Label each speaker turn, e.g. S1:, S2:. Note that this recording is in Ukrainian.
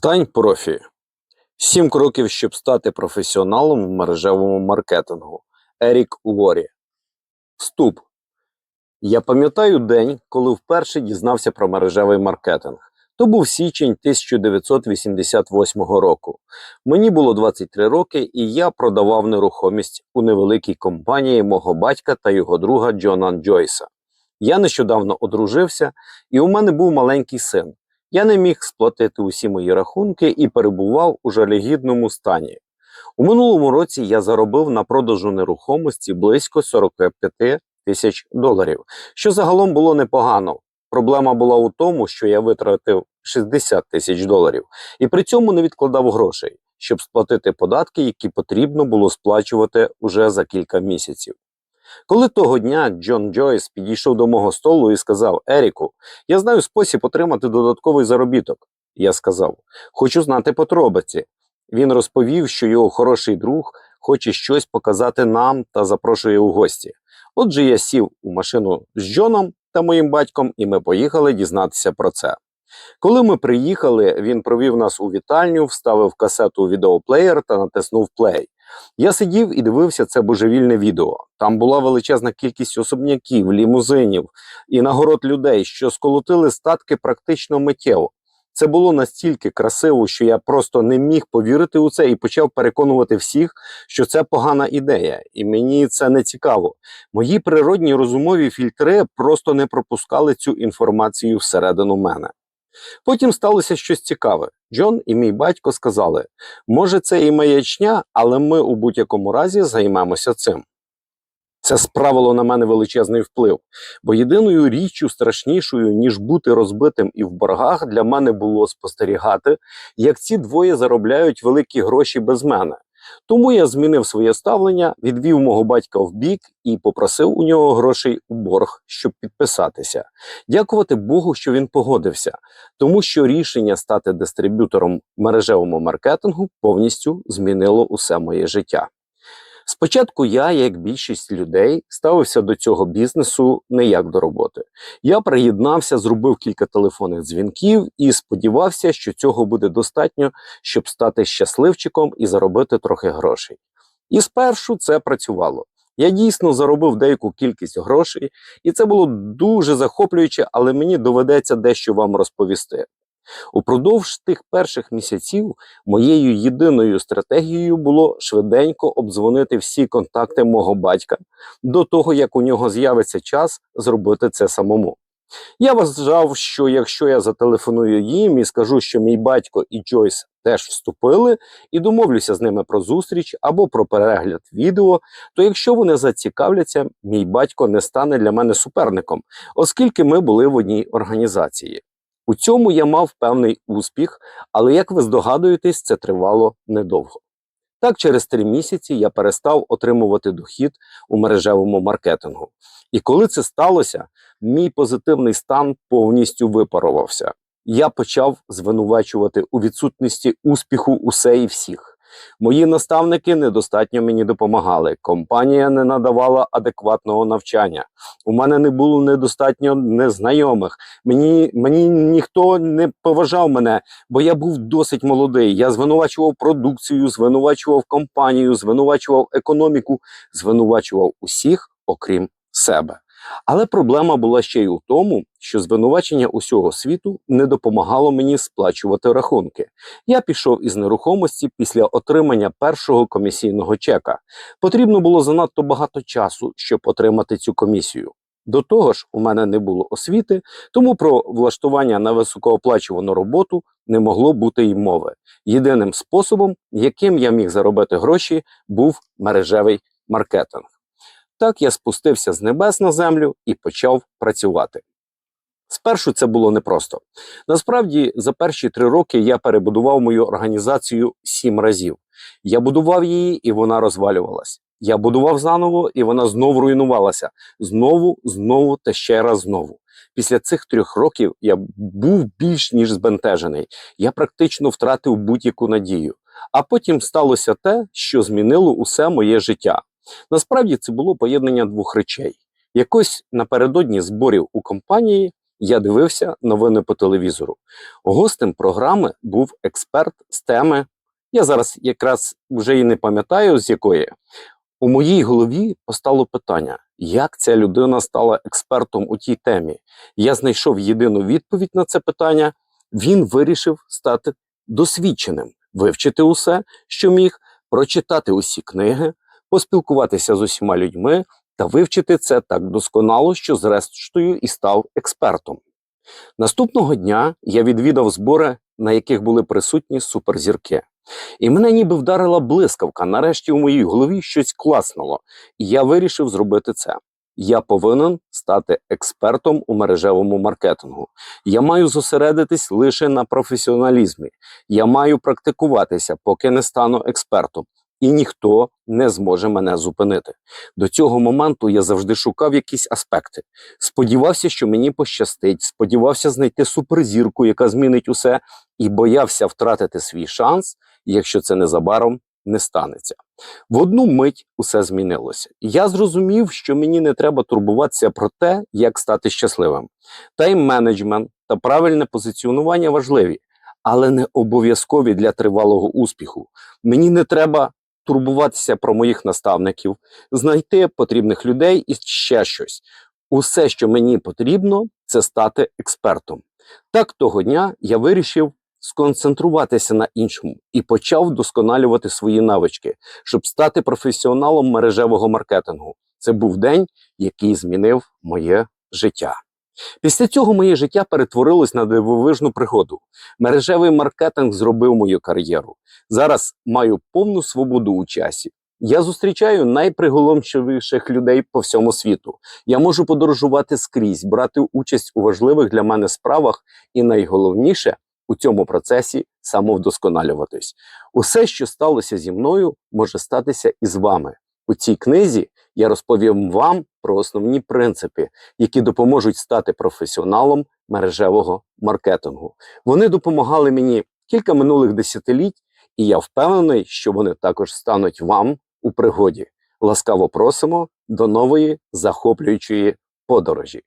S1: Стань профі. Сім кроків, щоб стати професіоналом в мережевому маркетингу. Ерік Уорі. Вступ. Я пам'ятаю день, коли вперше дізнався про мережевий маркетинг. То був січень 1988 року. Мені було 23 роки, і я продавав нерухомість у невеликій компанії мого батька та його друга Джона Джойса. Я нещодавно одружився, і у мене був маленький син. Я не міг сплатити усі мої рахунки і перебував у жалюгідному стані. У минулому році я заробив на продажу нерухомості близько 45 тисяч доларів, що загалом було непогано. Проблема була у тому, що я витратив 60 тисяч доларів і при цьому не відкладав грошей, щоб сплатити податки, які потрібно було сплачувати уже за кілька місяців. Коли того дня Джон Джойс підійшов до мого столу і сказав: Еріку, я знаю спосіб отримати додатковий заробіток. Я сказав: Хочу знати подробиці. Він розповів, що його хороший друг хоче щось показати нам та запрошує у гості. Отже, я сів у машину з Джоном та моїм батьком, і ми поїхали дізнатися про це. Коли ми приїхали, він провів нас у вітальню, вставив касету у відеоплеєр та натиснув плей. Я сидів і дивився це божевільне відео. Там була величезна кількість особняків, лімузинів і нагород людей, що сколотили статки практично миттєво. Це було настільки красиво, що я просто не міг повірити у це і почав переконувати всіх, що це погана ідея, і мені це не цікаво. Мої природні розумові фільтри просто не пропускали цю інформацію всередину мене. Потім сталося щось цікаве. Джон і мій батько сказали: може, це і маячня, але ми у будь-якому разі займемося цим. Це справило на мене величезний вплив, бо єдиною річчю страшнішою, ніж бути розбитим і в боргах, для мене було спостерігати, як ці двоє заробляють великі гроші без мене. Тому я змінив своє ставлення, відвів мого батька в бік і попросив у нього грошей у борг, щоб підписатися. Дякувати Богу, що він погодився, тому що рішення стати дистриб'ютором мережевому маркетингу повністю змінило усе моє життя. Спочатку я, як більшість людей, ставився до цього бізнесу не як до роботи. Я приєднався, зробив кілька телефонних дзвінків і сподівався, що цього буде достатньо, щоб стати щасливчиком і заробити трохи грошей. І спершу це працювало. Я дійсно заробив деяку кількість грошей, і це було дуже захоплююче, але мені доведеться дещо вам розповісти. Упродовж тих перших місяців моєю єдиною стратегією було швиденько обдзвонити всі контакти мого батька до того, як у нього з'явиться час зробити це самому. Я вважав, що якщо я зателефоную їм і скажу, що мій батько і Джойс теж вступили, і домовлюся з ними про зустріч або про перегляд відео, то якщо вони зацікавляться, мій батько не стане для мене суперником, оскільки ми були в одній організації. У цьому я мав певний успіх, але як ви здогадуєтесь, це тривало недовго. Так, через три місяці я перестав отримувати дохід у мережевому маркетингу. І коли це сталося, мій позитивний стан повністю випарувався. Я почав звинувачувати у відсутності успіху усе і всіх. Мої наставники недостатньо мені допомагали. Компанія не надавала адекватного навчання. У мене не було недостатньо незнайомих. Мені, мені ніхто не поважав мене, бо я був досить молодий. Я звинувачував продукцію, звинувачував компанію, звинувачував економіку, звинувачував усіх, окрім себе. Але проблема була ще й у тому, що звинувачення усього світу не допомагало мені сплачувати рахунки. Я пішов із нерухомості після отримання першого комісійного чека. Потрібно було занадто багато часу, щоб отримати цю комісію. До того ж, у мене не було освіти, тому про влаштування на високооплачувану роботу не могло бути й мови. Єдиним способом, яким я міг заробити гроші, був мережевий маркетинг. Так я спустився з небес на землю і почав працювати. Спершу це було непросто. Насправді, за перші три роки я перебудував мою організацію сім разів. Я будував її, і вона розвалювалась. Я будував заново, і вона знову руйнувалася. Знову, знову та ще раз знову. Після цих трьох років я був більш ніж збентежений. Я практично втратив будь-яку надію. А потім сталося те, що змінило усе моє життя. Насправді це було поєднання двох речей. Якось напередодні зборів у компанії я дивився новини по телевізору. Гостем програми був експерт з теми. Я зараз якраз вже і не пам'ятаю, з якої. У моїй голові постало питання, як ця людина стала експертом у тій темі. Я знайшов єдину відповідь на це питання. Він вирішив стати досвідченим, вивчити усе, що міг, прочитати усі книги, поспілкуватися з усіма людьми та вивчити це так досконало, що зрештою і став експертом. Наступного дня я відвідав збори, на яких були присутні суперзірки. І мене ніби вдарила блискавка. Нарешті у моїй голові щось класнуло, і я вирішив зробити це. Я повинен стати експертом у мережевому маркетингу. Я маю зосередитись лише на професіоналізмі. Я маю практикуватися, поки не стану експертом, і ніхто не зможе мене зупинити. До цього моменту я завжди шукав якісь аспекти. Сподівався, що мені пощастить, сподівався знайти суперзірку, яка змінить усе, і боявся втратити свій шанс, якщо це незабаром не станеться. В одну мить усе змінилося. Я зрозумів, що мені не треба турбуватися про те, як стати щасливим. Тайм-менеджмент та правильне позиціонування важливі, але не обов'язкові для тривалого успіху. Мені не треба турбуватися про моїх наставників, знайти потрібних людей і ще щось. Усе, що мені потрібно, це стати експертом. Так того дня я вирішив сконцентруватися на іншому і почав вдосконалювати свої навички, щоб стати професіоналом мережевого маркетингу. Це був день, який змінив моє життя. Після цього моє життя перетворилось на дивовижну пригоду. Мережевий маркетинг зробив мою кар'єру. Зараз маю повну свободу у часі. Я зустрічаю найприголомшливіших людей по всьому світу. Я можу подорожувати скрізь, брати участь у важливих для мене справах, і найголовніше у цьому процесі самовдосконалюватись. Усе, що сталося зі мною, може статися і з вами. У цій книзі я розповім вам про основні принципи, які допоможуть стати професіоналом мережевого маркетингу. Вони допомагали мені кілька минулих десятиліть, і я впевнений, що вони також стануть вам у пригоді. Ласкаво просимо до нової захоплюючої подорожі.